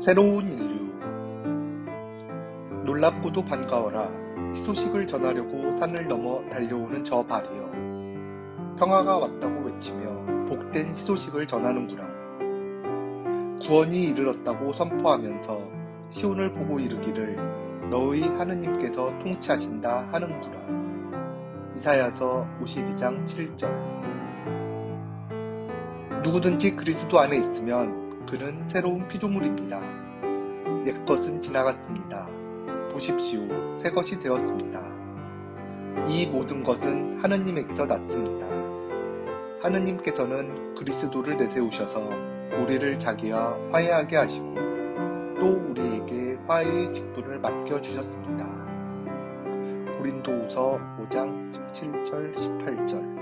새로운 인류. 놀랍고도 반가워라. 이 소식을 전하려고 산을 넘어 달려오는 저 발이여. 평화가 왔다고 외치며 복된 희소식을 전하는구나. 구원이 이르렀다고 선포하면서 시온을 보고 이르기를 너의 하느님께서 통치하신다 하는구나. 이사야서 52장 7절. 누구든지 그리스도 안에 있으면 그는 새로운 피조물입니다. 옛 것은 지나갔습니다. 보십시오. 새 것이 되었습니다. 이 모든 것은 하느님에게서 났습니다. 하느님께서는 그리스도를 내세우셔서 우리를 자기와 화해하게 하시고 또 우리에게 화해의 직분을 맡겨주셨습니다. 고린도후서 5장 17절 18절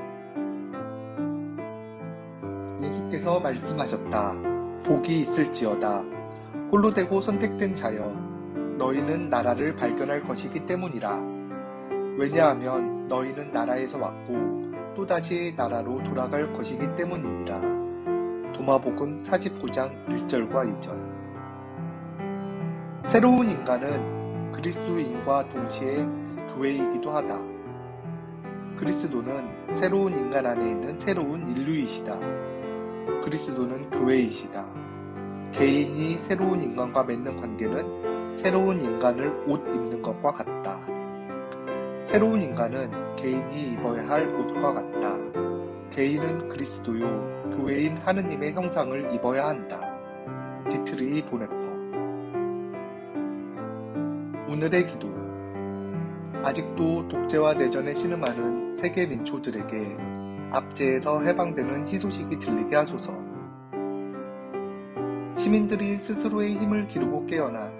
예수께서 말씀하셨다. 복이 있을지어다. 홀로 되고 선택된 자여, 너희는 나라를 발견할 것이기 때문이라. 왜냐하면 너희는 나라에서 왔고 또다시 나라로 돌아갈 것이기 때문이니라. 도마복음 49장 1절과 2절. 새로운 인간은 그리스도인과 동시에 교회이기도 하다. 그리스도는 새로운 인간 안에 있는 새로운 인류이시다. 그리스도는 교회이시다. 개인이 새로운 인간과 맺는 관계는 새로운 인간을 옷 입는 것과 같다. 새로운 인간은 개인이 입어야 할 옷과 같다. 개인은 그리스도요, 교회인 하느님의 형상을 입어야 한다. 디트리 보네퍼 오늘의 기도 아직도 독재와 내전에 신음하는 세계 민초들에게 압제에서 해방되는 희소식이 들리게 하소서. 시민들이 스스로의 힘을 기르고 깨어나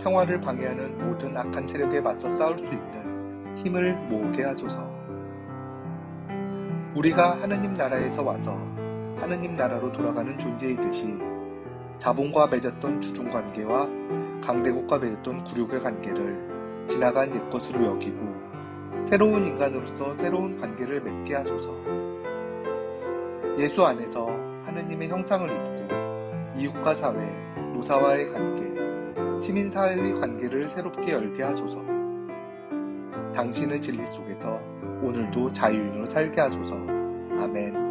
평화를 방해하는 모든 악한 세력에 맞서 싸울 수 있는 힘을 모으게 하소서. 우리가 하느님 나라에서 와서 하느님 나라로 돌아가는 존재이듯이 자본과 맺었던 주종 관계와 강대국과 맺었던 굴욕의 관계를 지나간 옛것으로 여기고 새로운 인간으로서 새로운 관계를 맺게 하소서. 예수 안에서 하느님의 형상을 입고 이웃과 사회, 노사와의 관계, 시민사회의 관계를 새롭게 열게 하소서. 당신의 진리 속에서 오늘도 자유인으로 살게 하소서. 아멘.